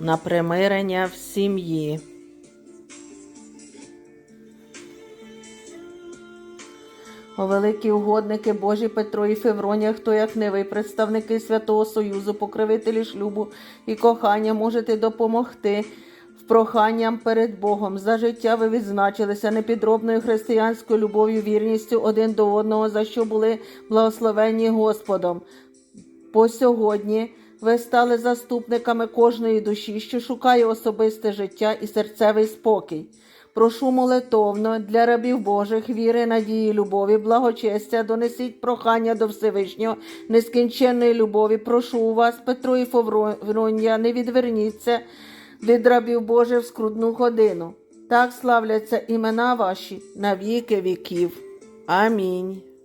на примирення в сім'ї. О великі угодники Божі Петро і Февронія, хто як не ви, представники Святого Союзу, покровителі шлюбу і кохання, можете допомогти в проханням перед Богом. За життя ви відзначилися непідробною християнською любов'ю, вірністю один до одного, за що були благословенні Господом. По сьогодні ви стали заступниками кожної душі, що шукає особисте життя і серцевий спокій. Прошу молитовно для рабів Божих, віри, надії, любові, благочестя, донесіть прохання до Всевишнього, нескінченної любові. Прошу вас, Петро і Фовронія, не відверніться від рабів Божих в скрудну годину. Так славляться імена ваші на віки віків. Амінь.